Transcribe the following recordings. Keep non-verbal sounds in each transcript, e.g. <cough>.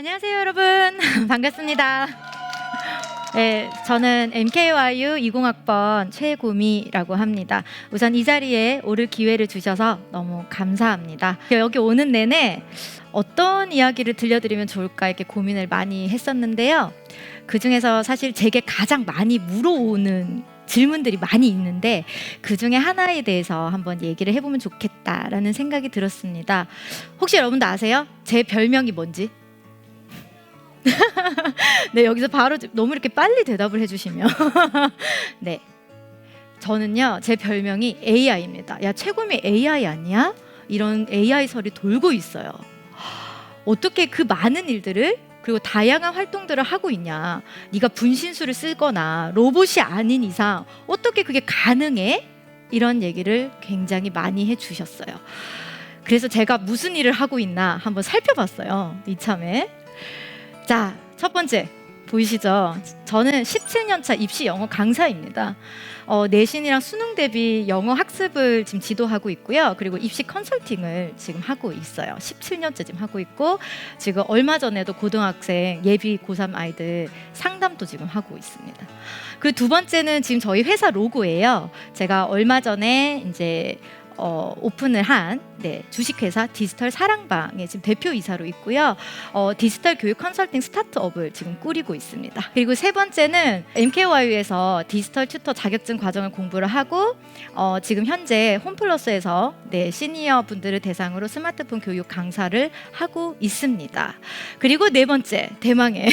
안녕하세요, 여러분. <laughs> 반갑습니다. 네, 저는 MKYU 20학번 최고미라고 합니다. 우선 이 자리에 오를 기회를 주셔서 너무 감사합니다. 여기 오는 내내 어떤 이야기를 들려드리면 좋을까 이렇게 고민을 많이 했었는데요. 그 중에서 사실 제게 가장 많이 물어오는 질문들이 많이 있는데 그 중에 하나에 대해서 한번 얘기를 해보면 좋겠다라는 생각이 들었습니다. 혹시 여러분도 아세요? 제 별명이 뭔지? <laughs> 네, 여기서 바로 너무 이렇게 빨리 대답을 해주시면. <laughs> 네. 저는요, 제 별명이 AI입니다. 야, 최고미 AI 아니야? 이런 AI 설이 돌고 있어요. 어떻게 그 많은 일들을 그리고 다양한 활동들을 하고 있냐? 네가 분신술을 쓰거나 로봇이 아닌 이상 어떻게 그게 가능해? 이런 얘기를 굉장히 많이 해 주셨어요. 그래서 제가 무슨 일을 하고 있나 한번 살펴봤어요. 이참에. 자, 첫 번째 보이시죠? 저는 17년 차 입시 영어 강사입니다. 어, 내신이랑 수능 대비 영어 학습을 지금 지도하고 있고요. 그리고 입시 컨설팅을 지금 하고 있어요. 17년째 지금 하고 있고 지금 얼마 전에도 고등학생 예비 고3 아이들 상담도 지금 하고 있습니다. 그 두 번째는 지금 저희 회사 로고예요. 제가 얼마 전에 이제 어, 오픈을 한 네, 주식회사 디지털 사랑방의 지금 대표이사로 있고요. 어, 디지털 교육 컨설팅 스타트업을 지금 꾸리고 있습니다. 그리고 세 번째는 MKYU에서 디지털 튜터 자격증 과정을 공부를 하고 어, 지금 현재 홈플러스에서 네, 시니어 분들을 대상으로 스마트폰 교육 강사를 하고 있습니다. 그리고 네 번째 대망의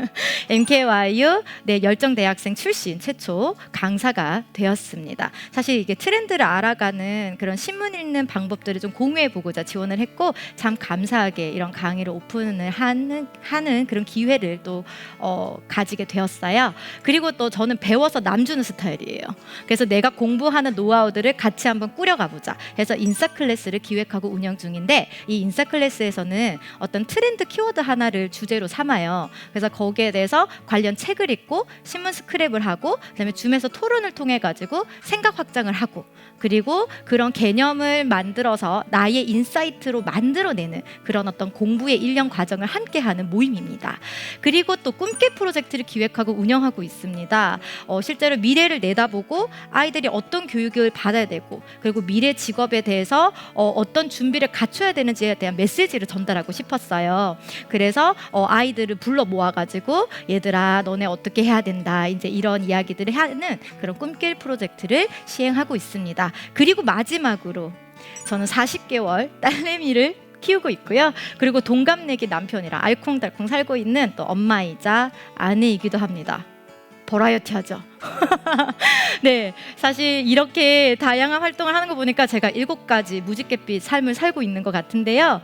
<laughs> MKYU 네, 열정 대학생 출신 최초 강사가 되었습니다. 사실 이게 트렌드를 알아가는 그런 신문 읽는 방법들을 좀 공유해 보고자 지원을 했고 참 감사하게 이런 강의를 오픈을 하는 하는 그런 기회를 또 어, 가지게 되었어요. 그리고 또 저는 배워서 남주는 스타일이에요. 그래서 내가 공부하는 노하우들을 같이 한번 꾸려가 보자. 해서 인싸 클래스를 기획하고 운영 중인데 이 인싸 클래스에서는 어떤 트렌드 키워드 하나를 주제로 삼아요. 그래서 거기에 대해서 관련 책을 읽고 신문 스크랩을 하고 그다음에 줌에서 토론을 통해 가지고 생각 확장을 하고 그리고 그런 개념을 만들어서 나의 인사이트로 만들어내는 그런 어떤 공부의 일련 과정을 함께하는 모임입니다. 그리고 또 꿈깨 프로젝트를 기획하고 운영하고 있습니다. 어, 실제로 미래를 내다보고 아이들이 어떤 교육을 받아야 되고 그리고 미래 직업에 대해서 어, 떤 준비를 갖춰야 되는지에 대한 메시지를 전달하고 싶었어요. 그래서 어, 아이들을 불러 모아가지고 얘들아 너네 어떻게 해야 된다 이제 이런 이야기들을 하는 그런 꿈길 프로젝트를 시행하고 있습니다. 그리고 마지막 으로 저는 40개월 딸내미를 키우고 있고요. 그리고 동갑내기 남편이랑 알콩달콩 살고 있는 또 엄마이자 아내이기도 합니다. 버라이어티 하죠. <laughs> 네, 사실 이렇게 다양한 활동을 하는 거 보니까 제가 일곱 가지 무지갯빛 삶을 살고 있는 것 같은데요.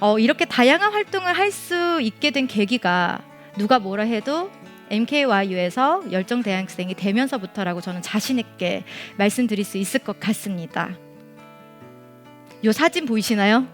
어, 이렇게 다양한 활동을 할 수 있게 된 계기가 누가 뭐라 해도 MKYU에서 열정 대학생이 되면서부터라고 저는 자신 있게 말씀드릴 수 있을 것 같습니다. 요 사진 보이시나요?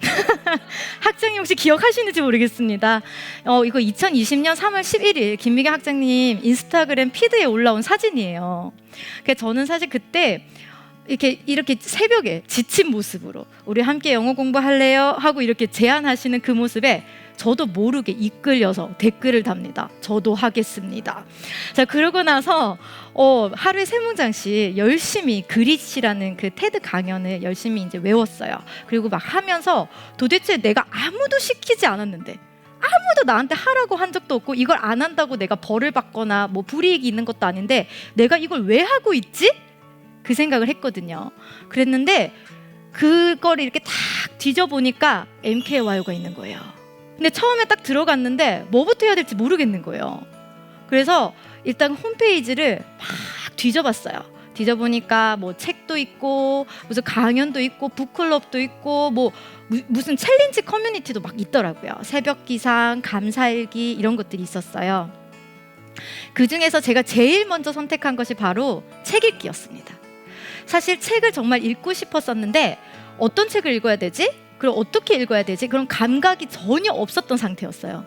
<laughs> 학장님 혹시 기억하시는지 모르겠습니다. 어, 이거 2020년 3월 11일 김미경 학장님 인스타그램 피드에 올라온 사진이에요. 그 저는 사실 그때 이렇게 이렇게 새벽에 지친 모습으로 우리 함께 영어 공부할래요 하고 이렇게 제안하시는 그 모습에 저도 모르게 이끌려서 댓글을 답니다. 저도 하겠습니다. 자 그러고 나서 어, 하루에 세 문장씩 열심히 그릿이라는 그 테드 강연을 열심히 이제 외웠어요. 그리고 막 하면서 도대체 내가 아무도 시키지 않았는데 아무도 나한테 하라고 한 적도 없고 이걸 안 한다고 내가 벌을 받거나 뭐 불이익이 있는 것도 아닌데 내가 이걸 왜 하고 있지? 그 생각을 했거든요. 그랬는데 그걸 이렇게 딱 뒤져보니까 MKY가 있는 거예요. 근데 처음에 딱 들어갔는데 뭐부터 해야 될지 모르겠는 거예요. 그래서 일단 홈페이지를 막 뒤져봤어요. 뒤져보니까 뭐 책도 있고 무슨 강연도 있고 북클럽도 있고 뭐 무, 무슨 챌린지 커뮤니티도 막 있더라고요. 새벽 기상, 감사일기 이런 것들이 있었어요. 그 중에서 제가 제일 먼저 선택한 것이 바로 책 읽기였습니다. 사실 책을 정말 읽고 싶었었는데 어떤 책을 읽어야 되지? 그럼 어떻게 읽어야 되지? 그런 감각이 전혀 없었던 상태였어요.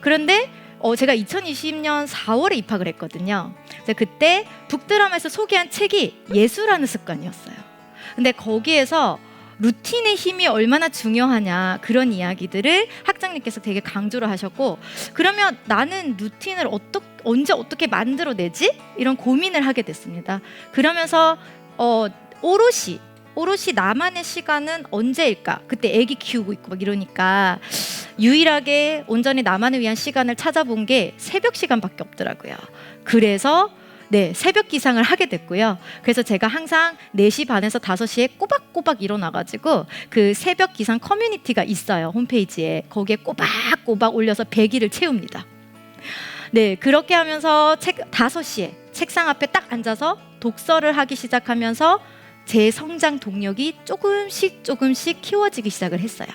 그런데 어, 제가 2020년 4월에 입학을 했거든요. 그때 북드라마에서 소개한 책이 예수라는 습관이었어요. 근데 거기에서 루틴의 힘이 얼마나 중요하냐 그런 이야기들을 학장님께서 되게 강조를 하셨고 그러면 나는 루틴을 어떻게 언제 어떻게 만들어내지 이런 고민을 하게 됐습니다. 그러면서 어 오롯이 오롯이 나만의 시간은 언제일까? 그때 아기 키우고 있고 막 이러니까 유일하게 온전히 나만을 위한 시간을 찾아본 게 새벽 시간밖에 없더라고요. 그래서 네, 새벽 기상을 하게 됐고요. 그래서 제가 항상 4시 반에서 5시에 꼬박꼬박 일어나가지고 그 새벽 기상 커뮤니티가 있어요. 홈페이지에. 거기에 꼬박꼬박 올려서 100일을 채웁니다. 네, 그렇게 하면서 책 5시에 책상 앞에 딱 앉아서 독서를 하기 시작하면서 제 성장 동력이 조금씩 조금씩 키워지기 시작을 했어요.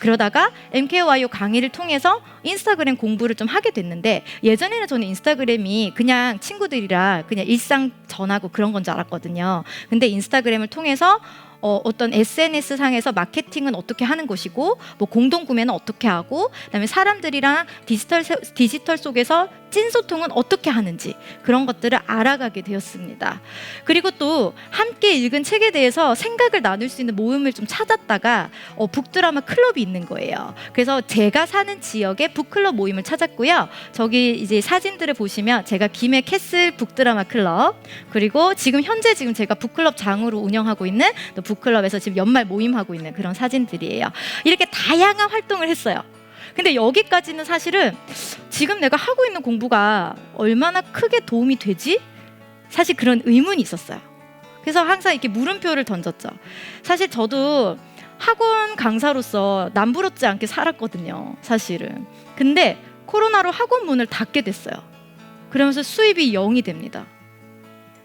그러다가 MKYO 강의를 통해서 인스타그램 공부를 좀 하게 됐는데 예전에는 저는 인스타그램이 그냥 친구들이랑 그냥 일상 전하고 그런 건 줄 알았거든요. 근데 인스타그램을 통해서 어, 어떤 SNS 상에서 마케팅은 어떻게 하는 것이고 뭐 공동 구매는 어떻게 하고 그다음에 사람들이랑 디지털 세- 디지털 속에서 찐 소통은 어떻게 하는지 그런 것들을 알아가게 되었습니다. 그리고 또 함께 읽은 책에 대해서 생각을 나눌 수 있는 모임을 좀 찾았다가 어, 북드라마 클럽이 있는 거예요. 그래서 제가 사는 지역에 북클럽 모임을 찾았고요. 저기 이제 사진들을 보시면 제가 김해 캐슬 북드라마 클럽 그리고 지금 현재 지금 제가 북클럽 장으로 운영하고 있는 또 북클럽에서 지금 연말 모임하고 있는 그런 사진들이에요. 이렇게 다양한 활동을 했어요. 근데 여기까지는 사실은 지금 내가 하고 있는 공부가 얼마나 크게 도움이 되지? 사실 그런 의문이 있었어요. 그래서 항상 이렇게 물음표를 던졌죠. 사실 저도 학원 강사로서 남부럽지 않게 살았거든요. 사실은. 근데 코로나로 학원 문을 닫게 됐어요. 그러면서 수입이 0이 됩니다.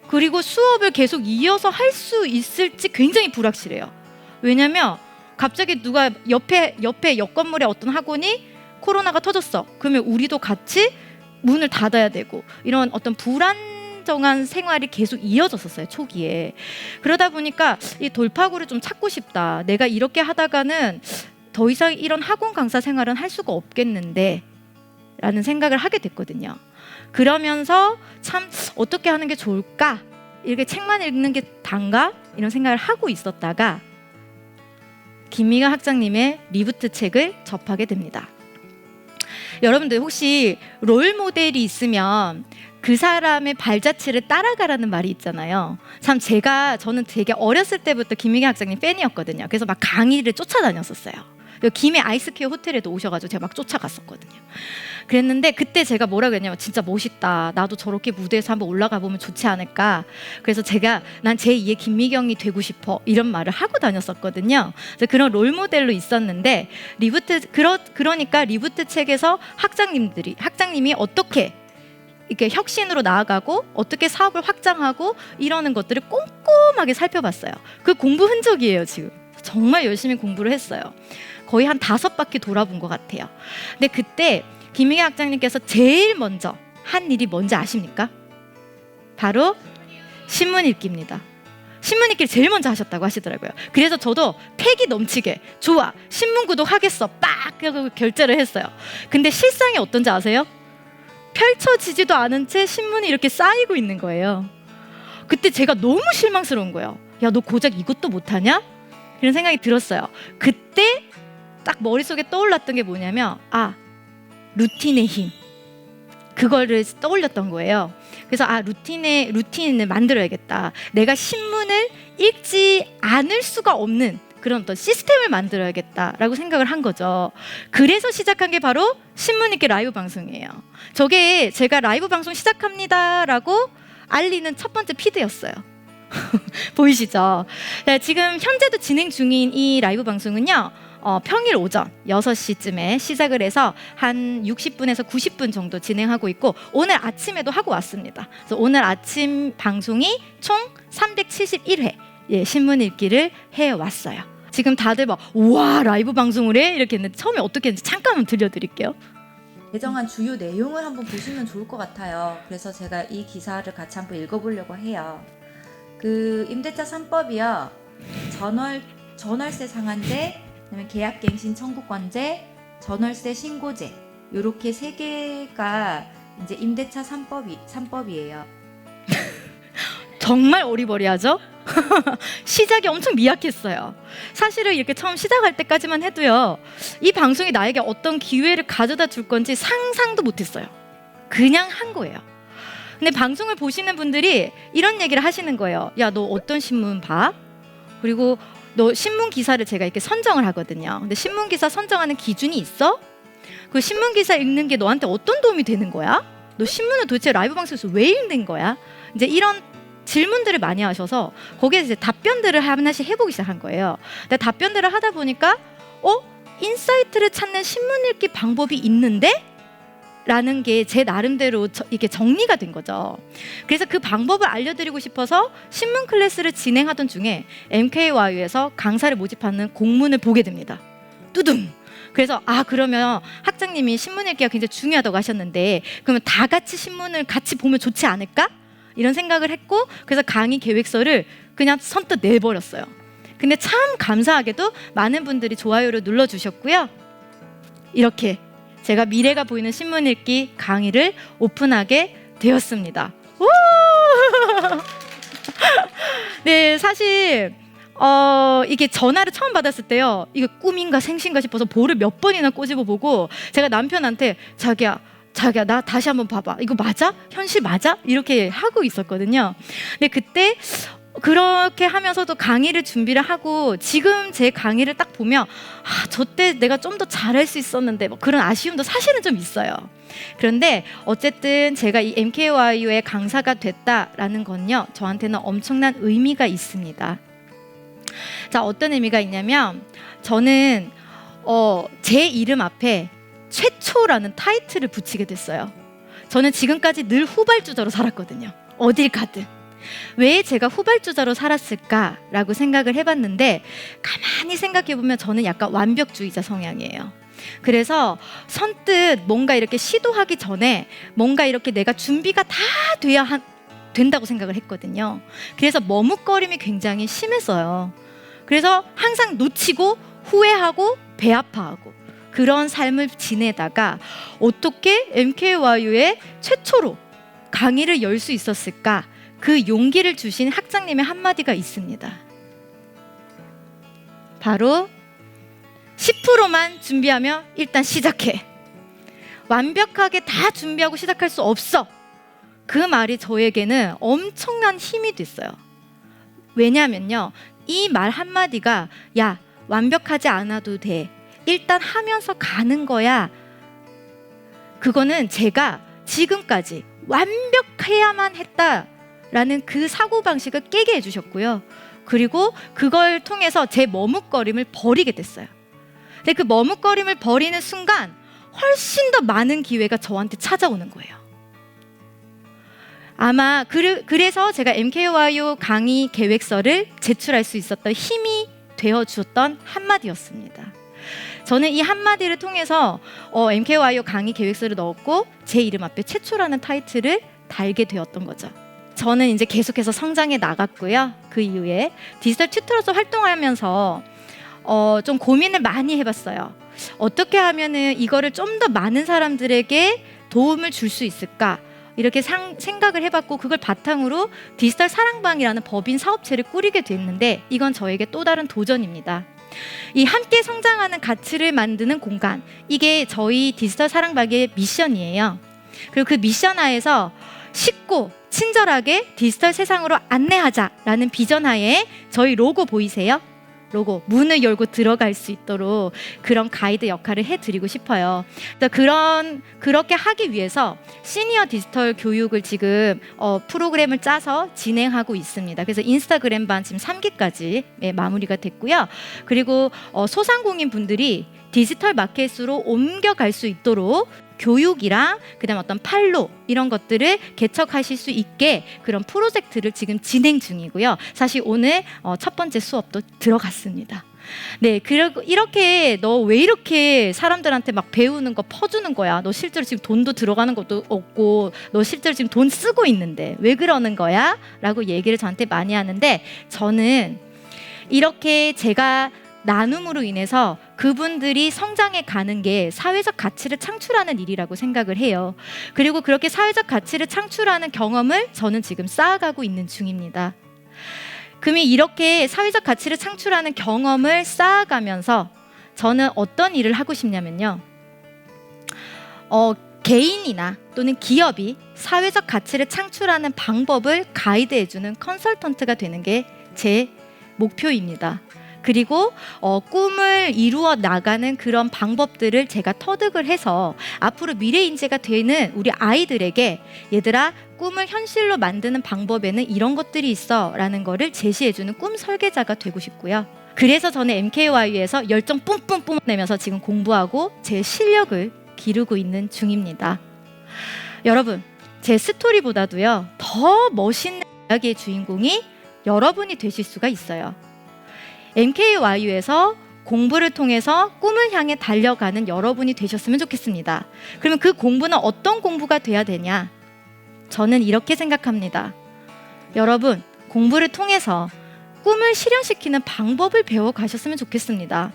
그리고 수업을 계속 이어서 할 수 있을지 굉장히 불확실해요. 왜냐면 갑자기 누가 옆에 옆에 옆 건물에 어떤 학원이 코로나가 터졌어. 그러면 우리도 같이 문을 닫아야 되고 이런 어떤 불안정한 생활이 계속 이어졌었어요 초기에. 그러다 보니까 이 돌파구를 좀 찾고 싶다. 내가 이렇게 하다가는 더 이상 이런 학원 강사 생활은 할 수가 없겠는데. 라는 생각을 하게 됐거든요. 그러면서 참 어떻게 하는 게 좋을까? 이렇게 책만 읽는 게 단가? 이런 생각을 하고 있었다가 김미가 학장님의 리부트 책을 접하게 됩니다. 여러분들 혹시 롤 모델이 있으면 그 사람의 발자취를 따라가라는 말이 있잖아요. 참 제가 저는 되게 어렸을 때부터 김미경 학장님 팬이었거든요. 그래서 막 강의를 쫓아다녔었어요. 김해 아이스케어 호텔에도 오셔가지고 제가 막 쫓아갔었거든요. 그랬는데 그때 제가 뭐라 그랬냐면 진짜 멋있다. 나도 저렇게 무대에서 한번 올라가 보면 좋지 않을까. 그래서 제가 난 제2의 김미경이 되고 싶어 이런 말을 하고 다녔었거든요. 그래서 그런 롤 모델로 있었는데 리부트 그러 그러니까 리부트 책에서 학장님들이 학장님이 어떻게 이렇게 혁신으로 나아가고 어떻게 사업을 확장하고 이러는 것들을 꼼꼼하게 살펴봤어요. 그 공부 흔적이에요 지금. 정말 열심히 공부를 했어요. 거의 한 다섯 바퀴 돌아본 것 같아요. 근데 그때 김희애 학장님께서 제일 먼저 한 일이 뭔지 아십니까? 바로 신문 읽기입니다. 신문 읽기를 제일 먼저 하셨다고 하시더라고요. 그래서 저도 패기 넘치게 좋아 신문 구독 하겠어 빡 하고 결제를 했어요. 근데 실상이 어떤지 아세요? 펼쳐지지도 않은 채 신문이 이렇게 쌓이고 있는 거예요. 그때 제가 너무 실망스러운 거예요. 야 너 고작 이것도 못하냐? 이런 생각이 들었어요. 그때 딱 머릿속에 떠올랐던 게 뭐냐면 아 루틴의 힘 그거를 떠올렸던 거예요. 그래서 아 루틴의 루틴을 만들어야겠다. 내가 신문을 읽지 않을 수가 없는 그런 어떤 시스템을 만들어야겠다라고 생각을 한 거죠. 그래서 시작한 게 바로 신문 읽기 라이브 방송이에요. 저게 제가 라이브 방송 시작합니다라고 알리는 첫 번째 피드였어요. <laughs> 보이시죠? 네, 지금 현재도 진행 중인 이 라이브 방송은요. 어, 평일 오전 6시쯤에 시작을 해서 한 60분에서 90분 정도 진행하고 있고 오늘 아침에도 하고 왔습니다. 그래서 오늘 아침 방송이 총 371회 예, 신문 읽기를 해 왔어요. 지금 다들 막 우와 라이브 방송을 해 이렇게 했는데 처음에 어떻게 했는지 잠깐만 들려드릴게요. 예정한 주요 내용을 한번 보시면 좋을 것 같아요. 그래서 제가 이 기사를 같이 한번 읽어보려고 해요. 그 임대차 3법이요. 전월 전월세 상한제, 그다음에 계약갱신 청구권제, 전월세 신고제 요렇게 세 개가 이제 임대차 3법이 3법이에요. <laughs> 정말 어리버리하죠? <laughs> 시작이 엄청 미약했어요. 사실은 이렇게 처음 시작할 때까지만 해도요, 이 방송이 나에게 어떤 기회를 가져다 줄 건지 상상도 못했어요. 그냥 한 거예요. 근데 방송을 보시는 분들이 이런 얘기를 하시는 거예요. 야, 너 어떤 신문 봐? 그리고 너 신문 기사를 제가 이렇게 선정을 하거든요. 근데 신문 기사 선정하는 기준이 있어? 그 신문 기사 읽는 게 너한테 어떤 도움이 되는 거야? 너 신문을 도대체 라이브 방송에서 왜 읽는 거야? 이제 이런 질문들을 많이 하셔서 거기에 이제 답변들을 하나씩 해보기 시작한 거예요. 근데 답변들을 하다 보니까 어 인사이트를 찾는 신문 읽기 방법이 있는데? 라는 게 제 나름대로 저- 이게 정리가 된 거죠. 그래서 그 방법을 알려드리고 싶어서 신문 클래스를 진행하던 중에 MKY에서 강사를 모집하는 공문을 보게 됩니다. 뚜둥. 그래서 아 그러면 학장님이 신문 읽기가 굉장히 중요하다고 하셨는데 그러면 다 같이 신문을 같이 보면 좋지 않을까? 이런 생각을 했고 그래서 강의 계획서를 그냥 선뜻 내버렸어요. 근데 참 감사하게도 많은 분들이 좋아요를 눌러주셨고요. 이렇게 제가 미래가 보이는 신문 읽기 강의를 오픈하게 되었습니다. 우! <laughs> 네, 사실 어 이게 전화를 처음 받았을 때요. 이게 꿈인가 생신가 싶어서 볼을 몇 번이나 꼬집어 보고 제가 남편한테 자기야 자기야 나 다시 한번 봐봐 이거 맞아 현실 맞아 이렇게 하고 있었거든요. 근데 그때 그렇게 하면서도 강의를 준비를 하고 지금 제 강의를 딱 보면 아, 저 때 내가 좀 더 잘할 수 있었는데 뭐 그런 아쉬움도 사실은 좀 있어요. 그런데 어쨌든 제가 이 MKYU의 강사가 됐다라는 건요. 저한테는 엄청난 의미가 있습니다. 자, 어떤 의미가 있냐면 저는 어, 제 이름 앞에 최초라는 타이틀을 붙이게 됐어요. 저는 지금까지 늘 후발주자로 살았거든요. 어딜 가든. 왜 제가 후발주자로 살았을까라고 생각을 해봤는데 가만히 생각해 보면 저는 약간 완벽주의자 성향이에요. 그래서 선뜻 뭔가 이렇게 시도하기 전에 뭔가 이렇게 내가 준비가 다 돼야 한, 된다고 생각을 했거든요. 그래서 머뭇거림이 굉장히 심했어요. 그래서 항상 놓치고 후회하고 배 아파하고 그런 삶을 지내다가 어떻게 MKYU의 최초로 강의를 열 수 있었을까? 그 용기를 주신 학장님의 한마디가 있습니다. 바로 10%만 준비하며 일단 시작해. 완벽하게 다 준비하고 시작할 수 없어. 그 말이 저에게는 엄청난 힘이 됐어요. 왜냐면요. 이 말 한마디가 야, 완벽하지 않아도 돼. 일단 하면서 가는 거야. 그거는 제가 지금까지 완벽해야만 했다 라는 그 사고방식을 깨게 해주셨고요. 그리고 그걸 통해서 제 머뭇거림을 버리게 됐어요. 근데 그 머뭇거림을 버리는 순간 훨씬 더 많은 기회가 저한테 찾아오는 거예요. 아마 그래서 제가 MKYU 강의 계획서를 제출할 수 있었던 힘이 되어 주었던 한마디였습니다. 저는 이 한마디를 통해서 어, MKYU 강의 계획서를 넣었고 제 이름 앞에 최초라는 타이틀을 달게 되었던 거죠. 저는 이제 계속해서 성장해 나갔고요. 그 이후에 디지털 튜터로서 활동하면서 어, 좀 고민을 많이 해봤어요. 어떻게 하면은 이거를 좀 더 많은 사람들에게 도움을 줄 수 있을까? 이렇게 상, 생각을 해봤고 그걸 바탕으로 디지털 사랑방이라는 법인 사업체를 꾸리게 됐는데 이건 저에게 또 다른 도전입니다. 이 함께 성장하는 가치를 만드는 공간 이게 저희 디지털 사랑방의 미션이에요. 그리고 그 미션 하에서 쉽고 친절하게 디지털 세상으로 안내하자라는 비전 하에 저희 로고 보이세요? 로고 문을 열고 들어갈 수 있도록 그런 가이드 역할을 해드리고 싶어요. 그래서 그런 그렇게 하기 위해서 시니어 디지털 교육을 지금 어, 프로그램을 짜서 진행하고 있습니다. 그래서 인스타그램 반 지금 3기까지 예, 마무리가 됐고요. 그리고 어, 소상공인 분들이 디지털 마켓으로 옮겨갈 수 있도록 교육이랑 그다음 어떤 팔로 이런 것들을 개척하실 수 있게 그런 프로젝트를 지금 진행 중이고요. 사실 오늘 어, 첫 번째 수업도 들어갔습니다. 네, 그리고 이렇게 너 왜 이렇게 사람들한테 막 배우는 거 퍼주는 거야? 너 실제로 지금 돈도 들어가는 것도 없고, 너 실제로 지금 돈 쓰고 있는데 왜 그러는 거야? 라고 얘기를 저한테 많이 하는데 저는 이렇게 제가 나눔으로 인해서 그분들이 성장해 가는 게 사회적 가치를 창출하는 일이라고 생각을 해요. 그리고 그렇게 사회적 가치를 창출하는 경험을 저는 지금 쌓아가고 있는 중입니다. 금이 이렇게 사회적 가치를 창출하는 경험을 쌓아가면서 저는 어떤 일을 하고 싶냐면요. 어, 개인이나 또는 기업이 사회적 가치를 창출하는 방법을 가이드해주는 컨설턴트가 되는 게 제 목표입니다. 그리고 어, 꿈을 이루어 나가는 그런 방법들을 제가 터득을 해서 앞으로 미래 인재가 되는 우리 아이들에게 얘들아 꿈을 현실로 만드는 방법에는 이런 것들이 있어라는 거를 제시해주는 꿈 설계자가 되고 싶고요. 그래서 저는 MKY에서 열정 뿜뿜 뿜어내면서 지금 공부하고 제 실력을 기르고 있는 중입니다. 여러분, 제 스토리보다도요 더 멋있는 이야기의 주인공이 여러분이 되실 수가 있어요. MKYU에서 공부를 통해서 꿈을 향해 달려가는 여러분이 되셨으면 좋겠습니다. 그러면 그 공부는 어떤 공부가 돼야 되냐? 저는 이렇게 생각합니다. 여러분, 공부를 통해서 꿈을 실현시키는 방법을 배워 가셨으면 좋겠습니다.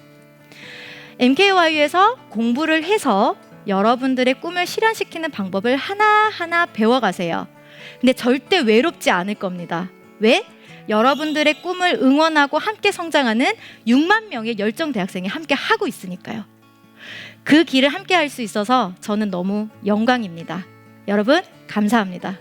MKYU에서 공부를 해서 여러분들의 꿈을 실현시키는 방법을 하나하나 배워가세요. 근데 절대 외롭지 않을 겁니다. 왜? 여러분들의 꿈을 응원하고 함께 성장하는 6만 명의 열정 대학생이 함께 하고 있으니까요. 그 길을 함께 할 수 있어서 저는 너무 영광입니다. 여러분, 감사합니다.